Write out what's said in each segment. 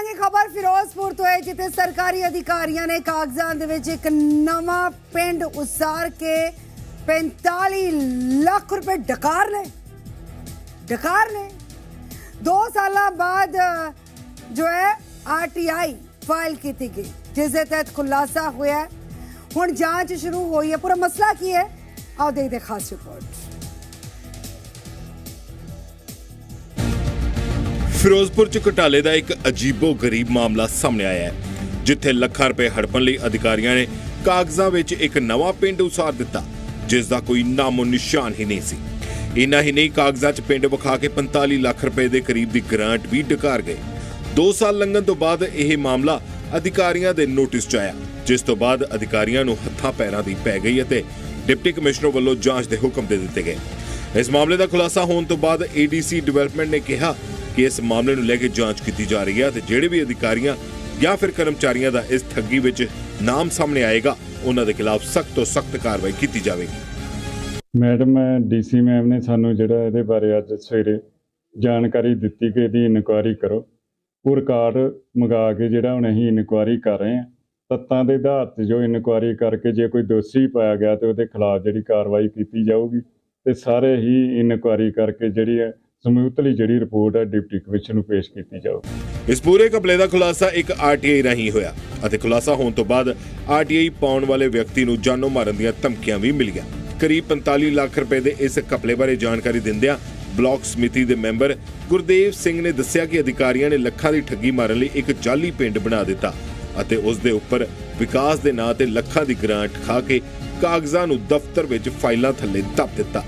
ਕਰਾਂਗੇ ਖਬਰ ਫਿਰੋਜ਼ਪੁਰ ਤੋਂ ਹੈ ਜਿੱਥੇ ਸਰਕਾਰੀ ਅਧਿਕਾਰੀਆਂ ਨੇ ਕਾਗਜ਼ਾਂ ਦੇ ਵਿੱਚ ਇੱਕ ਨਵਾਂ ਪਿੰਡ ਉਸਾਰ ਕੇ 45 ਲੱਖ ਰੁਪਏ ਡਕਾਰ ਲਏ। ਡਕਾਰ ਲਏ। 2 ਸਾਲਾਂ ਬਾਅਦ, ਜੋ ਹੈ ਆਰਟੀਆਈ ਫਾਈਲ ਕੀਤੀ ਗਈ, ਜਿਸ ਦੇ ਤਹਿਤ ਖੁਲਾਸਾ ਹੋਇਆ ਹੁਣ ਜਾਂਚ ਸ਼ੁਰੂ ਹੋਈ ਹੈ। ਪੂਰਾ ਮਸਲਾ ਕੀ ਹੈ? ਆਓ ਦੇਖਦੇ ਖਾਸ ਰਿਪੋਰਟ। ਫਿਰੋਜ਼ਪੁਰ ਚ ਘੁਟਾਲੇ ਦਾ ਇੱਕ ਅਜੀਬੋ ਗਰੀਬ ਮਾਮਲਾ ਸਾਹਮਣੇ ਆਇਆ ਹੈ, ਜਿੱਥੇ ਲੱਖਾਂ ਰੁਪਏ ਹੜਪਣ ਲਈ ਅਧਿਕਾਰੀਆਂ ਨੇ ਕਾਗਜ਼ਾਂ ਵਿੱਚ ਇੱਕ ਨਵਾਂ ਪਿੰਡ ਉਸਾਰ ਦਿੱਤਾ, ਜਿਸ ਦਾ ਕੋਈ ਨਾਮੋ ਨਿਸ਼ਾਨ ਹੀ ਨਹੀਂ ਸੀ। ਇਨਾ ਹੀ ਨਹੀਂ, ਕਾਗਜ਼ਾਂ 'ਚ ਪਿੰਡ ਵਿਖਾ ਕੇ 45 ਲੱਖ ਰੁਪਏ ਦੇ ਕਰੀਬ ਦੀ ਗ੍ਰਾਂਟ ਵੀ ਡਕਾਰ ਗਏ। 2 ਸਾਲ ਲੰਘਣ ਤੋਂ ਬਾਅਦ ਇਹ ਮਾਮਲਾ ਅਧਿਕਾਰੀਆਂ ਦੇ ਨੋਟਿਸ 'ਚ ਆਇਆ, ਜਿਸ ਤੋਂ ਬਾਅਦ ਅਧਿਕਾਰੀਆਂ ਨੂੰ ਹੱਥਾਂ ਪੈਰਾਂ ਦੀ ਪੈ ਗਈ ਅਤੇ ਡਿਪਟੀ ਕਮਿਸ਼ਨਰ ਵੱਲੋਂ ਜਾਂਚ ਦੇ ਹੁਕਮ ਦੇ ਦਿੱਤੇ ਗਏ। ਇਸ ਮਾਮਲੇ ਦਾ ਖੁਲਾਸਾ ਹੋਣ ਤੋਂ ਬਾਅਦ ਏਡੀਸੀ ਡਿਵੈਲਪਮੈਂਟ ਨੇ ਕਿਹਾ ਕਿ ਇਸ ਮਾਮਲੇ ਨੂੰ ਲੈ ਕੇ ਜਾਂਚ ਕੀਤੀ ਜਾ ਰਹੀ ਹੈ ਤੇ ਜਿਹੜੇ ਵੀ ਅਧਿਕਾਰੀਆਂ ਜਾਂ ਫਿਰ ਕਰਮਚਾਰੀਆਂ ਦਾ ਇਸ ਠੱਗੀ ਵਿੱਚ ਨਾਮ ਸਾਹਮਣੇ ਆਏਗਾ, ਉਹਨਾਂ ਦੇ ਖਿਲਾਫ ਸਖਤ ਤੋਂ ਸਖਤ ਕਾਰਵਾਈ ਕੀਤੀ ਜਾਵੇਗੀ। ਮੈਡਮ ਡੀਸੀ ਮੈਮ ਨੇ ਸਾਨੂੰ ਜਿਹੜਾ ਇਹਦੇ ਬਾਰੇ ਅੱਜ ਸਵੇਰੇ ਜਾਣਕਾਰੀ ਦਿੱਤੀ ਕਿ ਇਹਦੀ ਇਨਕੁਆਇਰੀ ਕਰੋ। ਉਹ ਰਿਕਾਰਡ ਮੰਗਾ ਕੇ ਜਿਹੜਾ ਹੁਣ ਅਸੀਂ ਇਨਕੁਆਇਰੀ ਕਰ ਰਹੇ ਹਾਂ, ਤੱਤਾਂ ਦੇ ਆਧਾਰ ਤੇ ਜੋ ਇਨਕੁਆਇਰੀ ਕਰਕੇ ਜੇ ਕੋਈ ਦੋਸ਼ੀ ਪਾਇਆ ਗਿਆ ਤੇ ਉਹਦੇ ਖਿਲਾਫ ਜਿਹੜੀ ਕਾਰਵਾਈ ਕੀਤੀ ਜਾਊਗੀ ਤੇ ਸਾਰੇ ਹੀ ਇਨਕੁਆਇਰੀ ਕਰਕੇ ਜਿਹੜੀ ਹੈ ਸਮੂਹਤਲੀ ਜਿਹੜੀ ਰਿਪੋਰਟ ਹੈ, ਡਿਪਟੀ ਕਮਿਸ਼ਨ ਨੂੰ ਪੇਸ਼ ਕੀਤੀ ਜਾਊਗੀ ਇਸ ਪੂਰੇ ਘਪਲੇ ਦਾ ਖੁਲਾਸਾ ਇੱਕ ਆਰਟੀਆਈ ਰਾਹੀਂ ਹੋਇਆ ਅਤੇ ਖੁਲਾਸਾ ਹੋਣ ਤੋਂ ਬਾਅਦ ਆਰਟੀਆਈ ਪਾਉਣ ਵਾਲੇ ਵਿਅਕਤੀ ਨੂੰ ਜਾਨੋਂ ਮਾਰਨ ਦੀਆਂ ਧਮਕੀਆਂ ਵੀ ਮਿਲੀਆਂ ਕਰੀਬ 45 ਲੱਖ ਰੁਪਏ ਦੇ ਇਸ ਘਪਲੇ ਬਾਰੇ ਜਾਣਕਾਰੀ ਦਿੰਦਿਆਂ ਬਲਾਕ ਸਮਿਤੀ ਦੇ ਮੈਂਬਰ ਗੁਰਦੇਵ ਸਿੰਘ ਨੇ ਦੱਸਿਆ ਕਿ ਅਧਿਕਾਰੀਆਂ ਨੇ ਲੱਖਾਂ ਦੀ ਠੱਗੀ ਮਾਰਨ ਲਈ ਇੱਕ ਜਾਲੀ ਪਿੰਡ ਬਣਾ ਦਿੱਤਾ ਅਤੇ ਉਸ ਦੇ ਉੱਪਰ ਵਿਕਾਸ ਦੇ ਨਾਂ ਤੇ ਲੱਖਾਂ ਦੀ ਗ੍ਰਾਂਟ ਖਾ ਕੇ ਕਾਗਜ਼ਾਂ ਨੂੰ ਦਫ਼ਤਰ ਵਿੱਚ ਫਾਈਲਾਂ ਥੱਲੇ ਦੱਬ ਦਿੱਤਾ।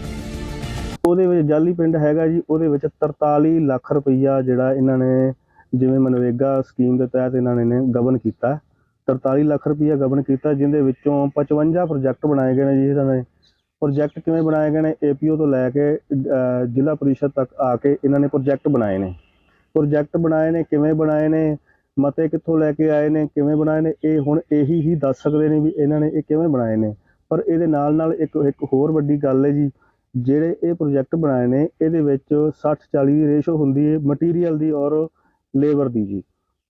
ਉਹਦੇ ਵਿੱਚ ਜਾਲੀ ਪਿੰਡ ਹੈਗਾ ਜੀ, ਉਹਦੇ ਵਿੱਚ 43 ਲੱਖ ਰੁਪਈਆ ਜਿਹੜਾ ਇਹਨਾਂ ਨੇ ਜਿਵੇਂ ਮਨਰੇਗਾ ਸਕੀਮ ਦੇ ਤਹਿਤ ਇਹਨਾਂ ਨੇ ਨੇ ਗਬਨ ਕੀਤਾ। 43 ਲੱਖ ਰੁਪਈਆ ਗਬਨ ਕੀਤਾ ਜਿੰਦੇ ਵਿੱਚੋਂ 55 ਪ੍ਰੋਜੈਕਟ ਬਣਾਏ ਗਏ ਨੇ ਜੀ ਇਹਨਾਂ ਨੇ। ਪ੍ਰੋਜੈਕਟ ਕਿਵੇਂ ਬਣਾਏ ਗਏ ਨੇ? ਏਪੀਓ ਤੋਂ ਲੈ ਕੇ ਜ਼ਿਲ੍ਹਾ ਪਰਿਸ਼ਦ ਤੱਕ ਆ ਕੇ ਇਹਨਾਂ ਨੇ ਪ੍ਰੋਜੈਕਟ ਬਣਾਏ ਨੇ। ਪ੍ਰੋਜੈਕਟ ਬਣਾਏ ਨੇ, ਕਿਵੇਂ ਬਣਾਏ ਨੇ? ਮਤੇ ਕਿੱਥੋਂ ਲੈ ਕੇ ਆਏ ਨੇ? ਕਿਵੇਂ ਬਣਾਏ ਨੇ? ਇਹ ਹੁਣ ਇਹੀ ਹੀ ਦੱਸ ਸਕਦੇ ਨੇ ਵੀ ਇਹਨਾਂ ਨੇ ਇਹ ਕਿਵੇਂ ਬਣਾਏ ਨੇ। ਪਰ ਇਹਦੇ ਨਾਲ ਨਾਲ ਇੱਕ ਇੱਕ ਹੋਰ ਵੱਡੀ ਗੱਲ ਹੈ ਜੀ ਜਿਹੜੇ ਇਹ ਪ੍ਰੋਜੈਕਟ ਬਣਾਏ ਨੇ, ਇਹਦੇ ਵਿੱਚ 60 40 ਦੀ ਰੇਸ਼ੋ ਹੁੰਦੀ ਹੈ ਮਟੀਰੀਅਲ ਦੀ ਔਰ ਲੇਬਰ ਦੀ ਜੀ।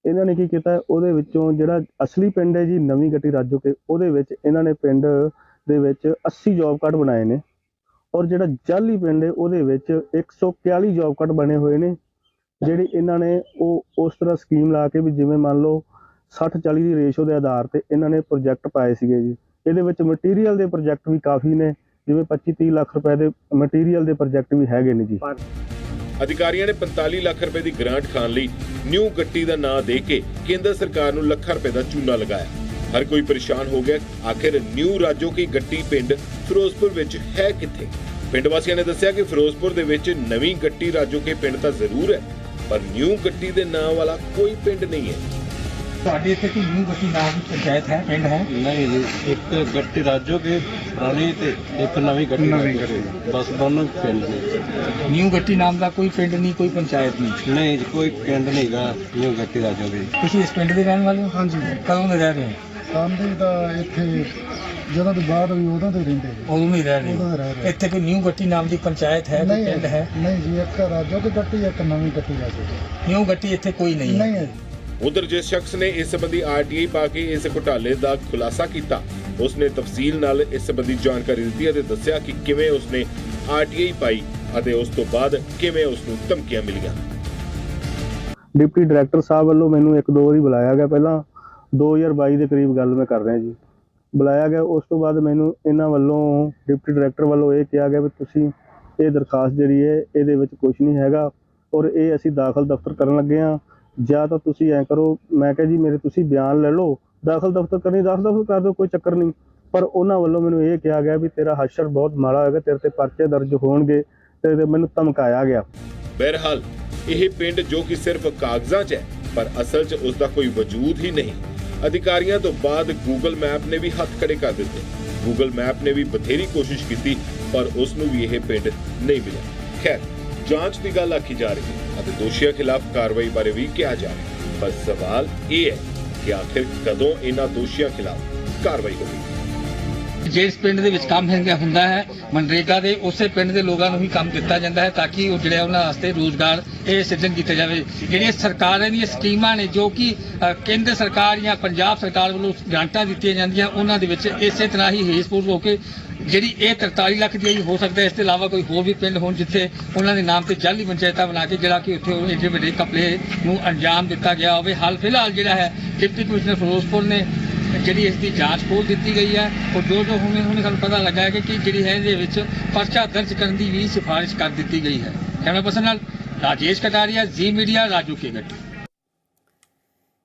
ਇਹਨਾਂ ਨੇ ਕੀ ਕੀਤਾ, ਉਹਦੇ ਵਿੱਚੋਂ ਜਿਹੜਾ ਅਸਲੀ ਪਿੰਡ ਹੈ ਜੀ, ਨਵੀਂ ਗੱਟੀ ਰਾਜੋ ਕੇ, ਉਹਦੇ ਵਿੱਚ ਇਹਨਾਂ ਨੇ ਪਿੰਡ ਦੇ ਵਿੱਚ 80 ਜੌਬ ਕਾਰਡ ਬਣਾਏ ਨੇ। ਔਰ ਜਿਹੜਾ ਜਾਲੀ ਪਿੰਡ ਹੈ, ਉਹਦੇ ਵਿੱਚ 141 ਜੌਬ ਕਾਰਡ ਬਣੇ ਹੋਏ ਨੇ। ਜਿਹੜੇ ਇਹਨਾਂ ਨੇ ਉਹ, ਉਸ ਤਰ੍ਹਾਂ ਸਕੀਮ ਲਾ ਕੇ ਵੀ ਜਿਵੇਂ ਮੰਨ ਲਓ 60 40 ਦੀ ਰੇਸ਼ੋ ਦੇ ਆਧਾਰ ਤੇ ਇਹਨਾਂ ਨੇ ਪ੍ਰੋਜੈਕਟ ਪਾਏ ਸੀਗੇ ਜੀ। ਇਹਦੇ ਵਿੱਚ ਮਟੀਰੀਅਲ ਦੇ ਪ੍ਰੋਜੈਕਟ ਵੀ ਕਾਫੀ ਨੇ। ਜਿਵੇਂ 25 30 ਲੱਖ ਰੁਪਏ ਦੇ ਮਟੀਰੀਅਲ ਦੇ ਪ੍ਰੋਜੈਕਟ ਵੀ ਹੈਗੇ ਨੇ ਜੀ। ਅਧਿਕਾਰੀਆਂ ਨੇ 45 ਲੱਖ ਰੁਪਏ ਦੀ ਗ੍ਰਾਂਟ ਖਾਣ ਲਈ ਨਿਊ ਗੱਟੀ ਦਾ ਨਾਂ ਦੇ ਕੇ ਕੇਂਦਰ ਸਰਕਾਰ ਨੂੰ ਲੱਖਾਂ ਰੁਪਏ ਦਾ ਚੂਨਾ ਲਗਾਇਆ। ਹਰ ਕੋਈ ਪਰੇਸ਼ਾਨ ਹੋ ਗਿਆ। ਆਖਿਰ ਨਿਊ ਰਾਜੋ ਕੀ ਗੱਟੀ ਪਿੰਡ ਫਿਰੋਜ਼ਪੁਰ ਵਿੱਚ ਹੈ ਕਿੱਥੇ? ਪਿੰਡ ਵਾਸੀਆਂ ਨੇ ਦੱਸਿਆ ਕਿ ਫਿਰੋਜ਼ਪੁਰ ਦੇ ਵਿੱਚ ਨਵੀਂ ਗੱਟੀ ਰਾਜੋ ਕੇ ਪਿੰਡ ਤਾਂ ਜ਼ਰੂਰ ਹੈ, ਪਰ ਨਿਊ ਗੱਟੀ ਦੇ ਨਾਂ ਵਾਲਾ ਕੋਈ ਪਿੰਡ ਨਹੀਂ ਹੈ। ਤੁਹਾਡੇ ਇੱਥੇ ਕੋਈ ਨਿਊ ਗੱਟੀ ਨਾਮ ਦੀ ਪੰਚਾਇਤ ਹੈ ਪਿੰਡ ਹੈ? ਨਹੀਂ ਜੀ ਇੱਕ ਗੱਟੀ ਰਾਜੋ ਕੇ ਪੁਰਾਣੀ ਤੇ ਇੱਕ ਨਵੀਂ ਗੱਟੀ ਨਵੀਂ ਰਾਜੋ। ਬਸ ਦੋਨੋਂ ਪਿੰਡ ਨੇ। ਨਿਊ ਗੱਟੀ ਨਾਮ ਦਾ ਕੋਈ ਪਿੰਡ ਨਹੀਂ ਕੋਈ ਪੰਚਾਇਤ ਨਹੀਂ? ਨਹੀਂ ਜੀ ਕੋਈ ਪਿੰਡ ਨਹੀਂਗਾ ਨਿਊ ਗੱਟੀ ਰਾਜੋ ਕੇ। ਤੁਸੀਂ ਇਸ ਪਿੰਡ ਦੇ ਰਹਿਣ ਵਾਲੇ ਹੋ? ਹਾਂਜੀ। ਕਦੋਂ ਦੇ ਰਹਿ ਰਹੇ ਹੋ? ਕਾਮਦੇ ਤਾਂ ਇੱਥੇ ਜਦੋਂ ਤੋਂ ਬਾਅਦ ਹੋਈ ਉਦੋਂ ਤੋਂ ਹੀ ਰਹਿੰਦੇ ਜੀ। ਉਦੋਂ ਨਹੀਂ ਰਹਿ ਰਹੇ ਹੋ। ਇੱਥੇ ਕੋਈ ਨਿਊ ਗੱਟੀ ਨਾਮ ਦੀ ਪੰਚਾਇਤ ਹੈ ਕੋਈ ਪਿੰਡ ਹੈ? ਨਹੀਂ ਜੀ ਇੱਕ ਰਾਜੋ ਦੀ ਗੱਟੀ ਇੱਕ ਨਵੀਂ ਗੱਟੀ ਜਾ ਜੀ ਨਿਊ ਗੱਟੀ ਇੱਥੇ ਕੋਈ ਨਹੀਂ ਨਹੀਂ ਹੈ ਹੈ ਜੀ। ਉਧਰ ਜਿਸ ਸ਼ਖਸ ਨੇ ਇਸ ਸੰਬੰਧੀ ਆਰਟੀਆਈ ਪਾ ਕੇ ਇਸ ਘੁਟਾਲੇ ਦਾ ਖੁਲਾਸਾ ਕੀਤਾ, ਉਸਨੇ ਤਫਸੀਲ ਨਾਲ ਇਸ ਸੰਬੰਧੀ ਜਾਣਕਾਰੀ ਦਿੱਤੀ ਅਤੇ ਦੱਸਿਆ ਕਿ ਕਿਵੇਂ ਉਸਨੇ ਆਰਟੀਆਈ ਪਾਈ ਅਤੇ ਉਸ ਤੋਂ ਬਾਅਦ ਕਿਵੇਂ ਉਸ ਨੂੰ ਧਮਕੀਆਂ ਮਿਲੀਆਂ। ਡਿਪਟੀ ਡਾਇਰੈਕਟਰ ਸਾਹਿਬ ਵੱਲੋਂ ਮੈਨੂੰ ਇੱਕ ਦੋ ਵਾਰੀ ਬੁਲਾਇਆ ਗਿਆ। ਪਹਿਲਾਂ 2022 ਦੇ ਕਰੀਬ ਗੱਲ ਮੈਂ ਕਰ ਰਿਹਾ ਜੀ। ਬੁਲਾਇਆ ਗਿਆ, ਉਸ ਤੋਂ ਬਾਅਦ ਮੈਨੂੰ ਇਹਨਾਂ ਵੱਲੋਂ ਡਿਪਟੀ ਡਾਇਰੈਕਟਰ ਵੱਲੋਂ ਇਹ ਕਿਹਾ ਗਿਆ ਵੀ ਤੁਸੀਂ ਇਹ ਦਰਖਾਸਤ ਜਿਹੜੀ ਹੈ, ਇਹਦੇ ਵਿੱਚ ਕੁਝ ਨਹੀਂ ਹੈਗਾ ਔਰ ਇਹ ਅਸੀਂ ਦਾਖਲ ਦਫ਼ਤਰ ਕਰਨ ਲੱਗੇ ਆ ਜਾਂ ਤਾਂ ਤੁਸੀਂ ਐਂ ਕਰੋ, ਮੈਂ ਕਿਹਾ ਜੀ ਮੇਰੇ ਤੁਸੀਂ ਬਿਆਨ ਲੈ ਲਓ, ਦਾਖਲ ਦਫ਼ਤਰ ਕਰਨੀ, ਦਾਖਲ ਦਫ਼ਤਰ ਕਰ ਦਿਓ, ਕੋਈ ਚੱਕਰ ਨਹੀਂ। ਪਰ ਉਹਨਾਂ ਵੱਲੋਂ ਮੈਨੂੰ ਇਹ ਕਿਹਾ ਗਿਆ ਵੀ ਤੇਰਾ ਹਸ਼ਰ ਬਹੁਤ ਮਾੜਾ ਹੋਏਗਾ ਤੇਰੇ ਤੇ ਪਰਚੇ ਦਰਜ ਹੋਣਗੇ, ਤੇ ਮੈਨੂੰ ਧਮਕਾਇਆ ਗਿਆ। ਬਹਰਹਾਲ, ਇਹ ਪਿੰਡ ਜੋ ਕਿ ਸਿਰਫ ਕਾਗਜ਼ਾਂ 'ਚ ਹੈ, ਪਰ ਅਸਲ 'ਚ ਉਸ ਦਾ ਕੋਈ ਵਜੂਦ ਹੀ ਨਹੀਂ। ਅਧਿਕਾਰੀਆਂ ਤੋਂ ਬਾਅਦ ਗੂਗਲ ਮੈਪ ਨੇ ਵੀ ਹੱਥ ਖੜੇ ਕਰ ਦਿੱਤੇ। ਗੂਗਲ ਮੈਪ ਨੇ ਵੀ ਬਥੇਰੀ ਕੋਸ਼ਿਸ਼ ਕੀਤੀ, ਪਰ ਉਸ ਨੂੰ ਵੀ ਇਹ ਪਿੰਡ ਨਹੀਂ ਮਿਲਿਆ। ਖੈਰ ਜਾਂਚ ਦੀ ਗੱਲ ਆਖੀ ਜਾ ਰਹੀ ਹੈ ਅਤੇ ਦੋਸ਼ੀਆਂ ਖਿਲਾਫ ਕਾਰਵਾਈ ਬਾਰੇ ਵੀ ਕਿਹਾ ਜਾ ਰਿਹਾ ਹੈ। ਪਰ ਸਵਾਲ ਇਹ ਹੈ ਕਿ ਆਖਿਰ ਕਦੋਂ ਇਹਨਾਂ ਦੋਸ਼ੀਆਂ ਖਿਲਾਫ ਕਾਰਵਾਈ ਹੋਵੇਗੀ? ਜਿਸ ਪਿੰਡ ਦੇ ਵਿੱਚ ਕੰਮ ਹੁੰਦਾ ਹੈ, ਮਨਰੇਗਾ ਦੇ, ਉਸੇ ਪਿੰਡ ਦੇ ਲੋਕਾਂ ਨੂੰ ਹੀ ਕੰਮ ਦਿੱਤਾ ਜਾਂਦਾ ਹੈ ਤਾਂ ਕਿ ਉਹ ਜਿਹੜੇ ਉਹਨਾਂ ਵਾਸਤੇ ਰੋਜ਼ਗਾਰ ਇਹ ਸਿਰਜਣ ਕੀਤਾ ਜਾਵੇ। ਜਿਹੜੀਆਂ ਸਰਕਾਰਾਂ ਦੀਆਂ ਸਕੀਮਾਂ ਨੇ, ਜੋ ਕਿ ਕੇਂਦਰ ਸਰਕਾਰ ਜਾਂ ਪੰਜਾਬ ਸਰਕਾਰ ਵੱਲੋਂ ਗ੍ਰਾਂਟਾਂ ਦਿੱਤੀਆਂ ਜਾਂਦੀਆਂ, ਉਹਨਾਂ ਦੇ ਵਿੱਚ ਇਸੇ ਤਰ੍ਹਾਂ ਹੀ ਹੇਸਪੂਰ ਹੋ ਕੇ ਜਿਹੜੀ ਇਹ 43 ਲੱਖ ਦੀ ਹੈ, ਹੋ ਸਕਦਾ ਇਸ ਤੋਂ ਇਲਾਵਾ ਕੋਈ ਹੋਰ ਵੀ ਪਿੰਡ ਹੋਣ ਜਿੱਥੇ ਉਹਨਾਂ ਦੇ ਨਾਮ ਤੇ ਜਾਲੀ ਪੰਚਾਇਤਾਂ ਬਣਾ ਕੇ ਜਿਹੜਾ ਕਿ ਉੱਥੇ ਉਹ ਏਡੇ ਵੱਡੇ ਕਪਲੇ ਨੂੰ ਅੰਜਾਮ ਦਿੱਤਾ ਗਿਆ ਹੋਵੇ। ਹਾਲ ਫਿਲਹਾਲ ਜਿਹੜਾ ਹੈ ਡਿਪਟੀ ਕਮਿਸ਼ਨਰ ਫਿਰੋਜ਼ਪੁਰ ਨੇ ਜਿਹੜੀ ਇਸ ਦੀ ਜਾਂਚ ਖੋਲ ਦਿੱਤੀ ਗਈ ਹੈ। ਔਰ ਜੋ ਜੋ ਹੁਣੇ ਹੁਣੇ ਸਾਨੂੰ ਪਤਾ ਲੱਗਾ ਹੈ ਕਿ ਕਿ ਜਿਹੜੀ ਹੈ ਇਹਦੇ ਵਿੱਚ ਪਰਚਾ ਦਰਜ ਕਰਨ ਦੀ ਵੀ ਸਿਫਾਰਿਸ਼ ਕਰ ਦਿੱਤੀ ਗਈ ਹੈ। ਕੈਮਰਾ ਪਰਸਨ ਨਾਲ ਰਾਜੇਸ਼ ਕਟਾਰੀਆ ਜੀ ਮੀਡੀਆ ਰਾਜੂ ਕੇਗਟ